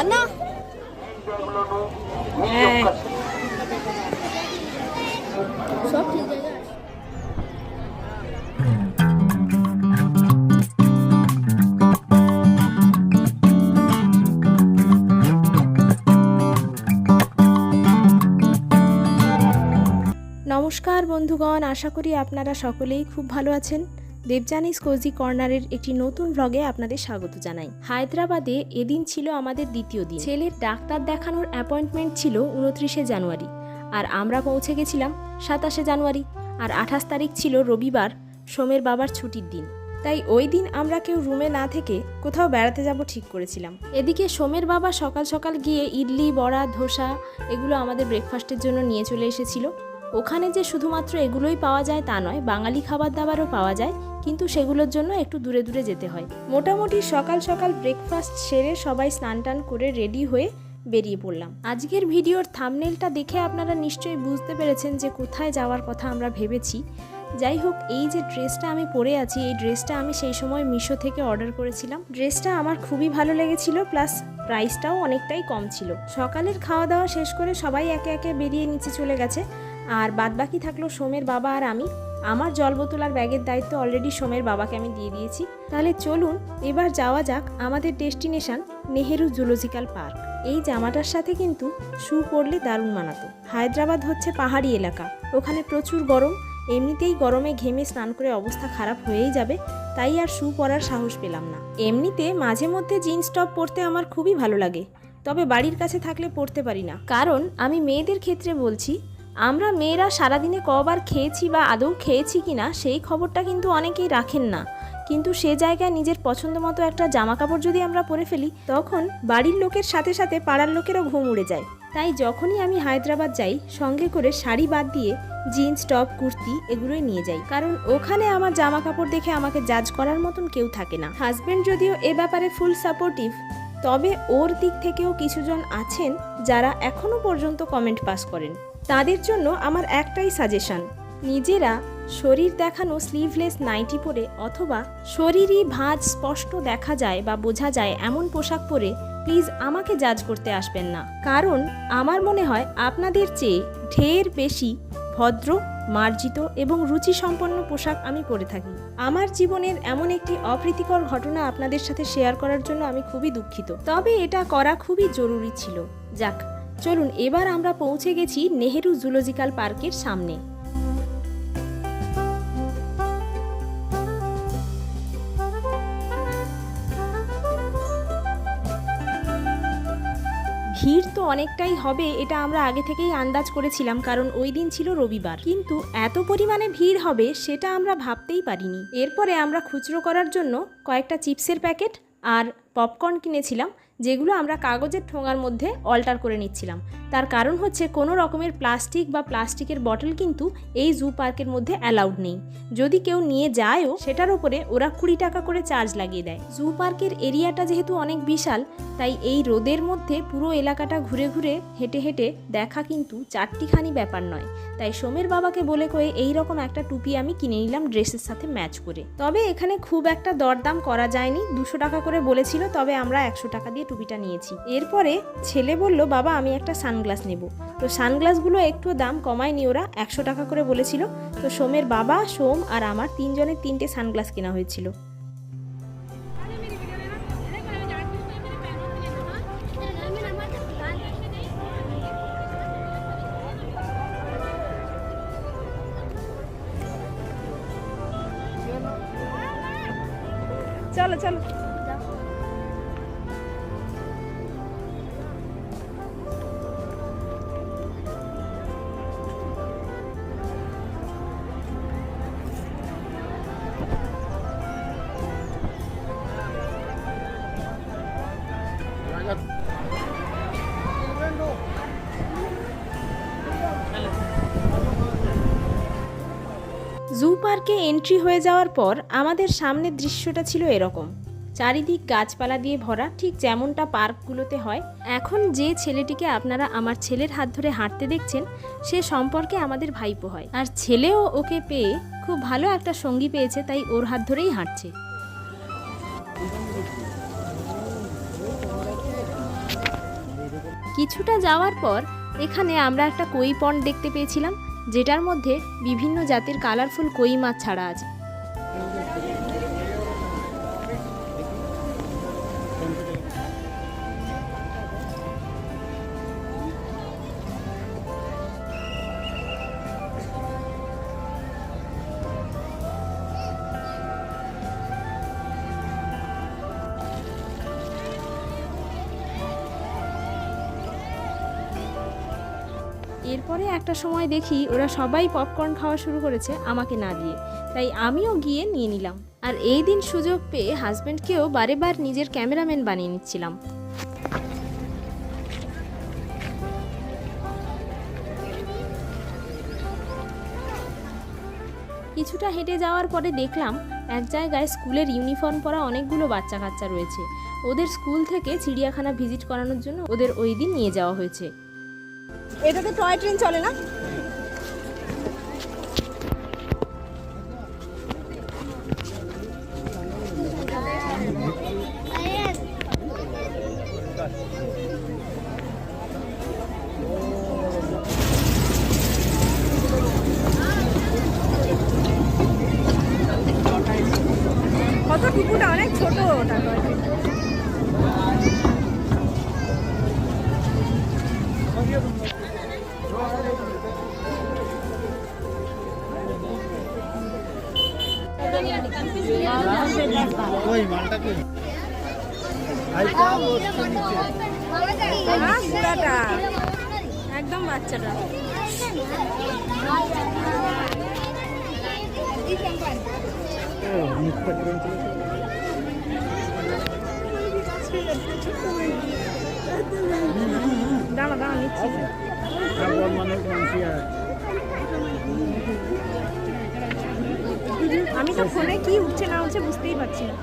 అన్న হ্যাঁ সব ঠিক জায়গায় নমস্কার বন্ধুগণ আশা করি আপনারা সকলেই খুব ভালো আছেন দেবজানিস কোজি কর্নারের একটি নতুন ব্লগে আপনাদের স্বাগত জানাই। হায়দ্রাবাদে এদিন ছিল আমাদের দ্বিতীয় দিন। ছেলের ডাক্তার দেখানোর অ্যাপয়েন্টমেন্ট ছিল উনত্রিশে জানুয়ারি। আর আমরা পৌঁছে গেছিলাম সাতাশে জানুয়ারি। আর আঠাশ তারিখ ছিল রবিবার, সোমের বাবার ছুটির দিন। তাই ওই দিন আমরা কেউ রুমে না থেকে কোথাও বেড়াতে যাব ঠিক করেছিলাম। এদিকে সোমের বাবা সকাল সকাল গিয়ে ইডলি, বড়া, ধোসা এগুলো আমাদের ব্রেকফাস্টের জন্য নিয়ে চলে এসেছিল। ওখানে যে শুধুমাত্র এগুলোই পাওয়া যায় তা নয় বাঙালি খাবার দাবারও পাওয়া যায় কিন্তু সেগুলোর জন্য একটু দূরে দূরে যেতে হয়। মোটামুটি সকাল সকাল ব্রেকফাস্ট সেরে সবাই স্নান টান করে রেডি হয়ে বেরিয়ে পড়লাম। আজকের ভিডিওর থামনেলটা দেখে আপনারা নিশ্চয়ই বুঝতে পেরেছেন যে কোথায় যাওয়ার কথা আমরা ভেবেছি। যাই হোক এই যে ড্রেসটা আমি পরে আছি এই ড্রেসটা আমি সেই সময় মিশো থেকে অর্ডার করেছিলাম। ড্রেসটা আমার খুবই ভালো লেগেছিল প্লাস প্রাইসটাও অনেকটাই কম ছিল। সকালের খাওয়া দাওয়া শেষ করে সবাই একে একে বেরিয়ে নিচে চলে গেছে। আর বাদবাকি থাকল সোমের বাবা আর আমি। আমার জল বোতল আর ব্যাগের দায়িত্ব অলরেডি সোমের বাবাকে আমি দিয়ে দিয়েছি। তাহলে চলুন, এবার যাওয়া যাক আমাদের ডেস্টিনেশন নেহেরু জুলজিক্যাল পার্ক এই জামাটার সাথে কিন্তু শু পরলে দারুণ মানাতো। হায়দ্রাবাদ হচ্ছে পাহাড়ি এলাকা। ওখানে প্রচুর গরম, এমনিতেই গরমে ঘেমে স্নান করে অবস্থা খারাপ হয়েই যাবে, তাই আর শু পরার সাহস পেলাম না। এমনিতে মাঝে মধ্যে জিন্স টপ পরতে আমার খুবই ভালো লাগে, তবে বাড়ির কাছে থাকলে পরতে পারি না। কারণ আমি মেয়েদের ক্ষেত্রে বলছি আমরা মেয়েরা সারাদিনে কবার খেয়েছি বা আদৌ খেয়েছি কিনা, সেই খবরটা কিন্তু অনেকেই রাখেন না। কিন্তু সে জায়গায় নিজের পছন্দ মতো একটা জামা কাপড় যদি আমরা পরে ফেলি, তখন বাড়ির লোকের সাথে সাথে পাড়ার লোকেরও ঘুম উড়ে যায়। তাই যখনই আমি হায়দ্রাবাদ যাই, সঙ্গে করে শাড়ি বাদ দিয়ে জিন্স, টপ, কুর্তি এগুলোই নিয়ে যাই। কারণ ওখানে আমার জামা কাপড় দেখে আমাকে জাজ করার মতন কেউ থাকে না। হাজব্যান্ড যদিও এ ব্যাপারে ফুল সাপোর্টিভ তবে ওর দিক থেকেও কিছুজন আছেন যারা এখনও পর্যন্ত কমেন্ট পাস করেন। তাদের জন্য আমার একটাই সাজেশন। নিজেরা শরীর দেখানো স্লিভলেস নাইটি পরে অথবা শরীরই ভাঁজ স্পষ্ট দেখা যায় বা বোঝা যায় এমন পোশাক পরে প্লিজ আমাকে জাজ করতে আসবেন না। কারণ আমার মনে হয় আপনাদের চেয়ে ঢের বেশি ভদ্র, মার্জিত এবং রুচিসম্পন্ন পোশাক আমি পরে থাকি। আমার জীবনের এমন একটি অপ্রীতিকর ঘটনা আপনাদের সাথে শেয়ার করার জন্য আমি খুবই দুঃখিত। তবে এটা করা খুবই জরুরি ছিল। যাক চলুন এবার আমরা পৌঁছে গেছি নেহেরু জুলজিক্যাল পার্কের সামনে। ভিড় তো অনেকটাই হবে, এটা আমরা আগে থেকেই আন্দাজ করেছিলাম, কারণ ওই দিন ছিল রবিবার। কিন্তু এত পরিমাণে ভিড় হবে, সেটা আমরা ভাবতেই পারিনি। এরপরে আমরা খুচরো করার জন্য কয়েকটা চিপসের প্যাকেট আর পপকর্ন কিনেছিলাম যেগুলো আমরা কাগজের ঠোঙার মধ্যে অল্টার করে নিচ্ছিলাম। তার কারণ হচ্ছে কোনো রকমের প্লাস্টিক বা প্লাস্টিকের বটল কিন্তু এই জু পার্কের মধ্যে অ্যালাউড নেই। যদি কেউ নিয়ে যায়ও, সেটার উপরে ওরা কুড়ি টাকা করে চার্জ লাগিয়ে দেয়। জু পার্কের এরিয়াটা যেহেতু অনেক বিশাল, তাই এই রোদের মধ্যে পুরো এলাকাটা ঘুরে ঘুরে, হেঁটে হেঁটে দেখা কিন্তু চারটিখানি ব্যাপার নয়। তাই সোমের বাবাকে বলে কয়ে এই রকম একটা টুপি আমি কিনে নিলাম ড্রেসের সাথে ম্যাচ করে। তবে এখানে খুব একটা দরদাম করা যায়নি। দুশো টাকা করে বলেছিল, তবে আমরা একশো টাকা দিয়ে টুপিটা নিয়েছি। এরপরে ছেলে বলল, বাবা, আমি একটা সানগ্লাস নেব। তো সানগ্লাসগুলো একটু দাম কমায়নি ওরা, একশো টাকা করে বলেছিল। তো সোমের বাবা, সোম আর আমার তিনজনের তিনটে সানগ্লাস কেনা হয়েছিল। পার্কে এন্ট্রি হয়ে যাওয়ার পর আমাদের সামনের দৃশ্যটা ছিল এরকম। চারিদিক গাছপালা দিয়ে ভরা, ঠিক যেমনটা পার্কগুলোতে হয়। এখন যে ছেলেটিকে আপনারা আমার ছেলের হাত ধরে হাঁটতে দেখছেন, সে সম্পর্কে আমাদের ভাইপো হয়। আর ছেলেও ওকে পেয়ে খুব ভালো একটা সঙ্গী পেয়েছে, তাই ওর হাত ধরেই হাঁটছে। কিছুটা যাওয়ার পর এখানে আমরা একটা কই পন্ড দেখতে পেয়েছিলাম। যেটার মধ্যে বিভিন্ন জাতের কালারফুল কই মাছ ছাড়া আছে। এরপরে একটা সময় দেখি ওরা সবাই পপকর্ন খাওয়া শুরু করেছে আমাকে না দিয়ে। তাই আমিও গিয়ে নিয়ে নিলাম। আর এই দিন সুযোগ পেয়ে হাজব্যান্ডকেও বারে বার নিজের ক্যামেরাম্যান বানিয়ে নিচ্ছিলাম। কিছুটা হেঁটে যাওয়ার পরে দেখলাম এক জায়গায় স্কুলের ইউনিফর্ম পরা অনেকগুলো বাচ্চা কাচ্চা রয়েছে। ওদের স্কুল থেকে চিড়িয়াখানা ভিজিট করানোর জন্য ওদের ওই দিন নিয়ে যাওয়া হয়েছে। এটাতে টয় ট্রেন চলে না? মালটা কই? একদম বাচ্চাটা। দাঁড়া দাঁড়া নিচ্ছি। মানুষ আর। আমি তো ফোনে কি উঠছে না উঠছে বুঝতেই পারছি না।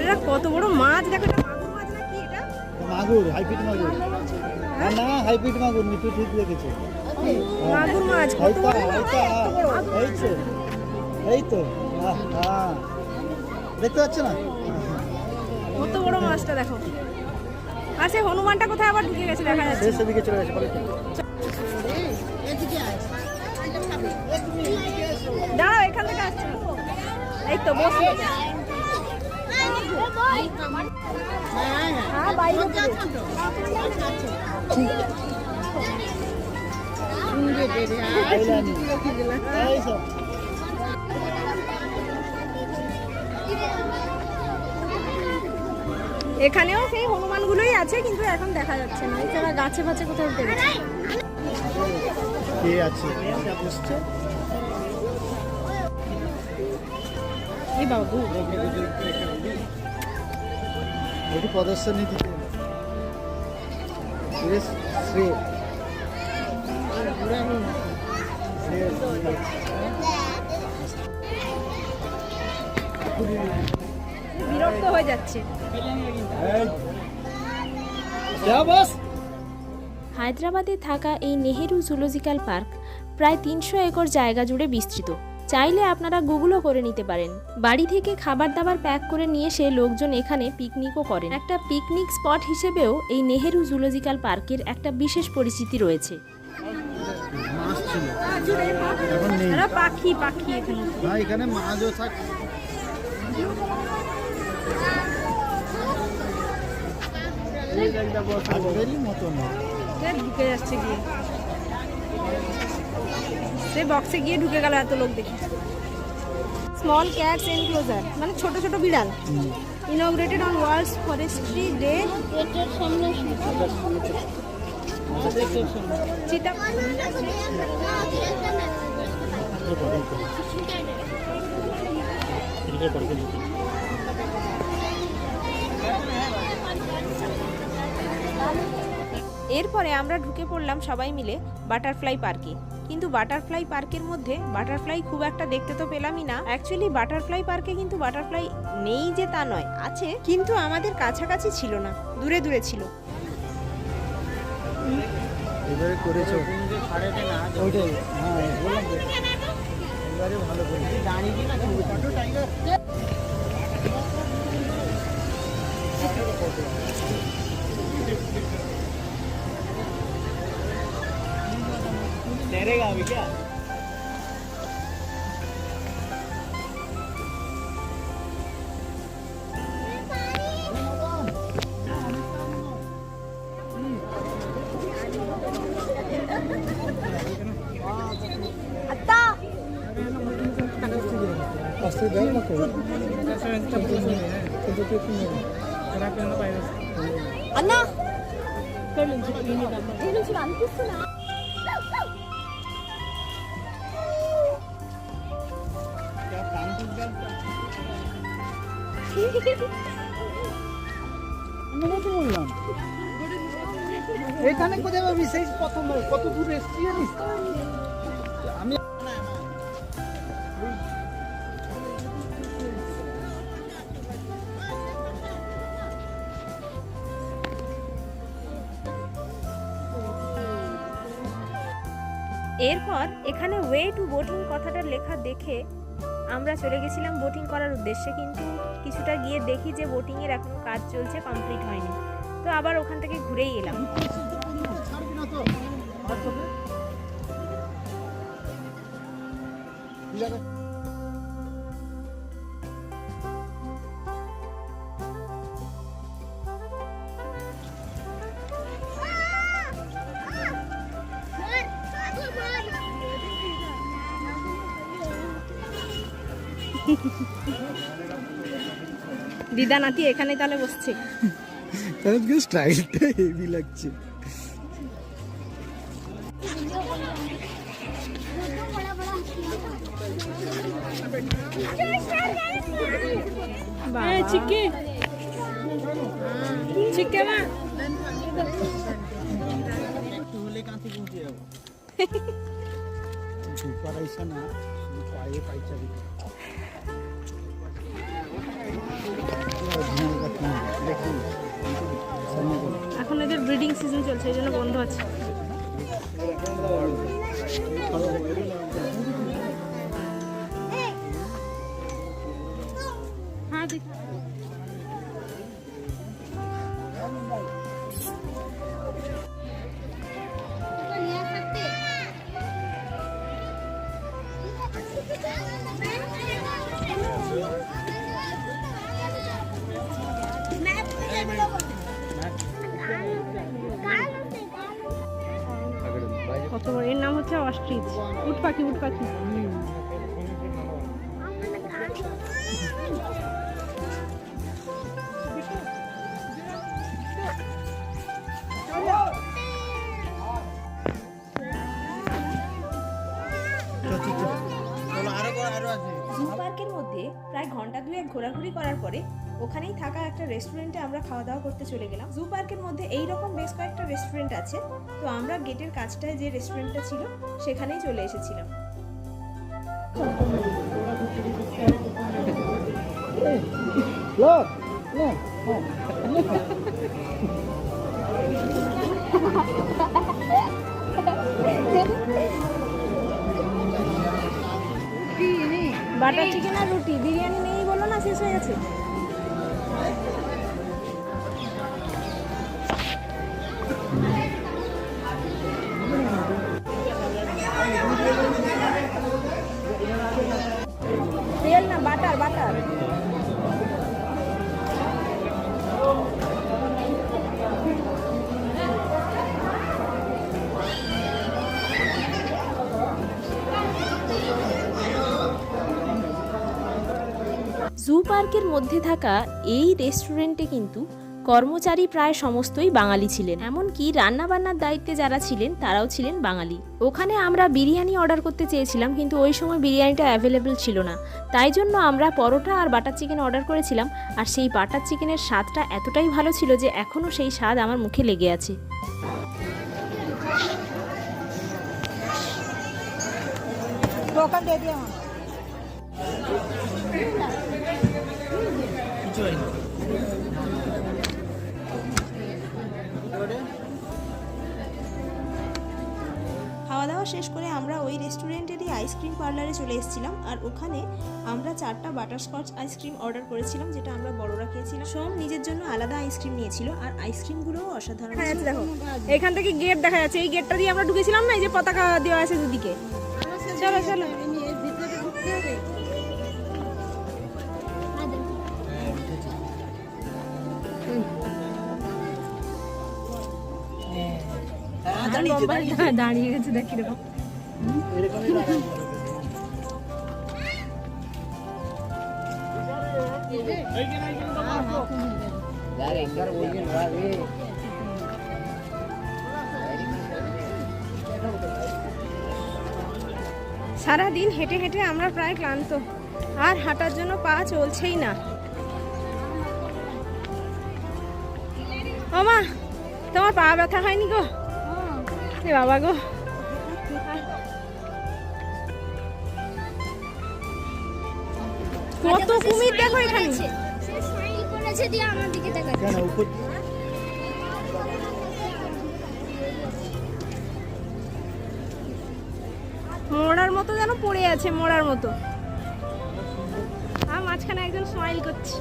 এটা কত বড় মাছ? দেখো মাগুর হাইপিট মাগুর না, হাইপিট মাগুর মিঠু ঠিক লেগেছে মাগুর মাছ কত হাইতা বড় এই তো এই তো আহ, হ্যাঁ দেখতে পাচ্ছ না? কত বড় মাছটা দেখো। আর সে হনুমানটা কোথায় আবার ঢুকে গেছে দেখা যাচ্ছে শেষ দিকে চলে গেছে দাঁড়াও এখান থেকে আসছে এই তো বসে হ্যাঁ এখানেও সেই হনুমানগুলোই আছে কিন্তু এখন দেখা যাচ্ছে না। এছাড়া গাছে ফাছে কোথাও গেছে কে আছে? এই বাবু। এটি প্রদর্শনী দিতে বেশ বিরক্ত হয়ে যাচ্ছে। হায়দ্রাবাদে থাকা এই নেহেরু জুলজিক্যাল পার্ক প্রায় তিনশো একর জায়গা জুড়ে বিস্তৃত। চাইলে আপনারা গুগলও করে নিতে পারেন। বাড়ি থেকে খাবার দাবার প্যাক করে নিয়ে এসে লোকজন এখানে পিকনিকও করেন। একটা পিকনিক স্পট হিসেবেও এই নেহেরু জুলজিক্যাল পার্কের একটা বিশেষ পরিচিতি রয়েছে। পাখি পাখি এখানে। এখানে মাছও থাকে আগেরই মতন সে ঢুকে যাচ্ছে গিয়ে। সে বক্সে গিয়ে ঢুকে গেল এত লোক দেখে। স্মল ক্যাটস এনক্লোজার মানে ছোট ছোট বিড়াল। Integrated on world's forestry day চিতা এরপরে আমরা ঢুকে পড়লাম সবাই মিলে বাটারফ্লাই পার্কে। কিন্তু বাটারফ্লাই পার্কের মধ্যে বাটারফ্লাই খুব একটা দেখতে তো পেলামই না। অ্যাকচুয়ালি বাটারফ্লাই পার্কে কিন্তু বাটারফ্লাই নেই যে তা নয় আছে কিন্তু আমাদের কাছাকাছি ছিল না দূরে দূরে ছিল। করেছ? হ্যাঁ, ভালো 내려가니까 아따 pasti dia nak kau. Tentu tu punya. Kenapa nak bayar? 안나. 별로 이제 이미 남아. 얘는 지금 안 끝나. আমি কত বললাম এখানে কোথায় পাবি সেই প্রথম কত দূর এসছি জানিস আমি এরপর এখানে ওয়ে টু বোটিং কথাটা লেখা দেখে আমরা চলে গেছিলাম বোটিং করার উদ্দেশ্যে, কিন্তু কিছুটা গিয়ে দেখি যে বোটিংয়ের এখনও কাজ চলছে কমপ্লিট হয়নি। তো আবার ওখান থেকে ঘুরেই এলাম। দিদা নাতি এখানে তাহলে বসছে। তাদের স্টাইলটা হেভি লাগছে। চিকে চিকে মা কাঁথি পৌঁছে যাব ঢুকবার না পায়ে পাইচা এখন এদের ব্রিডিং সিজন চলছে এই জন্য বন্ধ আছে। নাম হচ্ছে অস্ট্রিচ উট পাখি উট পাখি জু পার্কের মধ্যে প্রায় ঘণ্টা দুয়েক ঘোরাঘুরি করার পরে ওখানেই থাকা একটা রেস্টুরেন্টে আমরা খাওয়া দাওয়া করতে চলে গেলাম। জু পার্কের মধ্যে এই রকম বেশ কয়েকটা রেস্টুরেন্ট আছে। তো আমরা গেটের কাছটায় যে রেস্টুরেন্টটা ছিল সেখানেই চলে এসেছিলাম। Look, বাটার চিকেন আর রুটি। বিরিয়ানি নেই বলো না শেষ হয়ে গেছে। পার্কের মধ্যে থাকা এই রেস্টুরেন্টে কিন্তু কর্মচারী প্রায় সমস্তই বাঙালি ছিলেন। এমনকি রান্নাবান্নার দায়িত্বে যারা ছিলেন, তারাও ছিলেন বাঙালি। ওখানে আমরা বিরিয়ানি অর্ডার করতে চেয়েছিলাম, কিন্তু ওই সময় বিরিয়ানিটা অ্যাভেলেবেল ছিল না। তাই জন্য আমরা পরোটা আর বাটার চিকেন অর্ডার করেছিলাম, আর সেই বাটার চিকেনের স্বাদটা এতটাই ভালো ছিল যে এখনও সেই স্বাদ আমার মুখে লেগে আছে। টোকন খাওয়া শেষ করে আমরা ওই রেস্টুরেন্টেরই আইসক্রিম পার্লারে চলে এসেছিলাম। আর ওখানে আমরা চারটা বাটারস্কচ আইসক্রিম অর্ডার করেছিলাম যেটা আমরা বড়রা খেয়েছিলাম। সোম নিজের জন্য আলাদা আইসক্রিম নিয়েছিল আর আইসক্রিমগুলোও অসাধারণ দেখা দেখো এখান থেকে গেট দেখা যাচ্ছে। এই গেটটা দিয়ে আমরা ঢুকেছিলাম না? এই যে পতাকা দেওয়া আছে দুদিকে। চলো চলো। দাঁড়িয়ে গেছে দেখ কীরকম। সারাদিন হেঁটে হেঁটে আমরা প্রায় ক্লান্ত। আর হাঁটার জন্য পা চলছেই না। মামা তোমার পা ব্যথা হয়নি গো? এ বাবা গো। কত কুমির দেখো এখানে। সে করেছে দিয়ে আমার দিকে তাকাচ্ছে। কেন উপর মোড়ার মতো যেন পড়ে আছে মোড়ার মতো। আর মাঝখানে একজন স্মাইল করছে।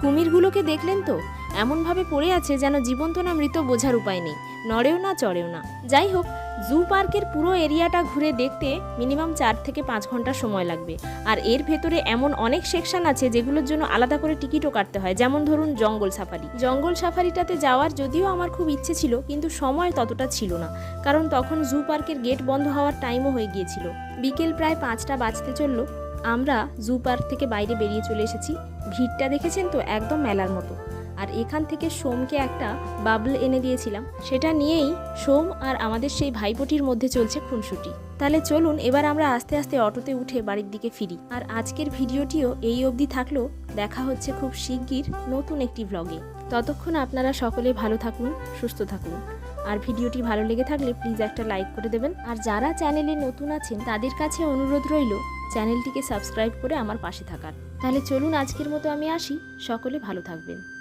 কুমিরগুলোকে দেখলেন তো? এমনভাবে পড়ে আছে যেন জীবন্ত না মৃত বোঝার উপায় নেই। নড়েও না, চড়েও না। যাই হোক জু পার্কের পুরো এরিয়াটা ঘুরে দেখতে মিনিমাম চার থেকে পাঁচ ঘণ্টা সময় লাগবে। আর এর ভেতরে এমন অনেক সেকশন আছে যেগুলোর জন্য আলাদা করে টিকিটও কাটতে হয়। যেমন ধরুন, জঙ্গল সাফারি। জঙ্গল সাফারিটাতে যাওয়ার যদিও আমার খুব ইচ্ছে ছিল, কিন্তু সময় ততটা ছিল না। কারণ তখন জু পার্কের গেট বন্ধ হওয়ার টাইমও হয়ে গিয়েছিল। বিকেল প্রায় পাঁচটা বাজতে চলল। আমরা জু পার্ক থেকে বাইরে বেরিয়ে চলে এসেছি। ভিড়টা দেখেছেন তো? একদম মেলার মতো। আর এখান থেকে সোমকে একটা বাবল এনে দিয়েছিলাম। সেটা নিয়েই সোম আর আমাদের সেই ভাইপোটির মধ্যে চলছে খুনসুটি। তাহলে চলুন এবার আমরা আস্তে আস্তে অটোতে উঠে বাড়ির দিকে ফিরি। আর আজকের ভিডিওটিও এই অবধি থাকলেও দেখা হচ্ছে খুব শিগগির নতুন একটি ভ্লগে ততক্ষণ আপনারা সকলে ভালো থাকুন, সুস্থ থাকুন। আর ভিডিওটি ভালো লেগে থাকলে প্লিজ একটা লাইক করে দেবেন। আর যারা চ্যানেলে নতুন আছেন, তাদের কাছে অনুরোধ রইল চ্যানেলটিকে সাবস্ক্রাইব করে আমার পাশে থাকার। তাহলে চলুন আজকের মতো আমি আসি। সকলে ভালো থাকবেন।